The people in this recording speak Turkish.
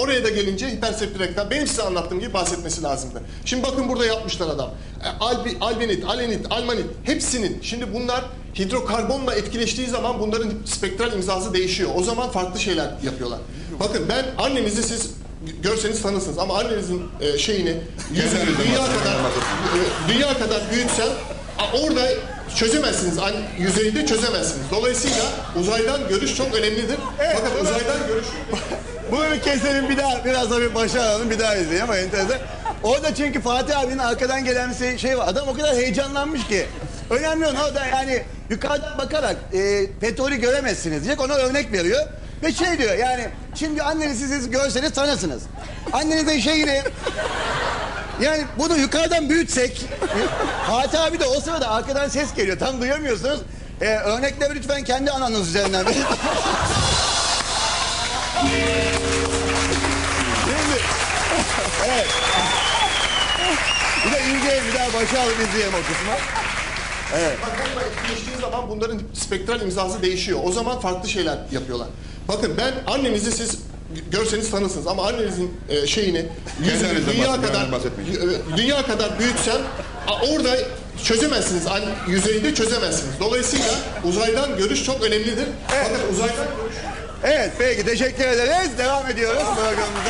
Oraya da gelince hiperseptik reklam benim size anlattığım gibi bahsetmesi lazımdı. Şimdi bakın burada yapmışlar adam. E, Albi, albenit, alenit, almanit hepsinin şimdi bunlar hidrokarbonla etkileştiği zaman bunların spektral imzası değişiyor. O zaman farklı şeyler yapıyorlar. Bakın ben annenizi siz görseniz tanırsınız ama annenizin e, şeyini yüzünü dünya kadar e, dünya kadar büyütsem a- orada çözemezsiniz. An- Yüzeyde çözemezsiniz. Dolayısıyla uzaydan görüş çok önemlidir. Fakat uzaydan görüş Bunu bir keselim bir daha biraz da bir başa alalım bir daha izleyelim ama enteresan. Orada çünkü Fatih abinin arkadan gelen bir şey- şey var. Adam o kadar heyecanlanmış ki. Önemli olan o da yani yukarıdan bakarak e, petrolü göremezsiniz diyecek ona örnek veriyor. Ve şey diyor yani şimdi annenizi siz görseniz tanırsınız. Annenizin şeyini yani bunu yukarıdan büyütsek Fatih abi de o sırada arkadan ses geliyor tam duyamıyorsunuz. E, örnekleri lütfen kendi ananız üzerinden. Şimdi, evet. Bir de izleyelim bir daha başa alıp izleyelim o kısmı. Karbonla etkileştiği zaman bunların spektral imzası değişiyor. O zaman farklı şeyler yapıyorlar. Bakın ben annenizi siz görseniz tanırsınız ama annenizin e, şeyini yüzünü dünya kadar dünya kadar büyütsem orada çözemezsiniz. An- Yüzeyde çözemezsiniz. Dolayısıyla uzaydan görüş çok önemlidir. Fakat uzaydan görüş Evet peki teşekkür ederiz. Devam ediyoruz programımıza.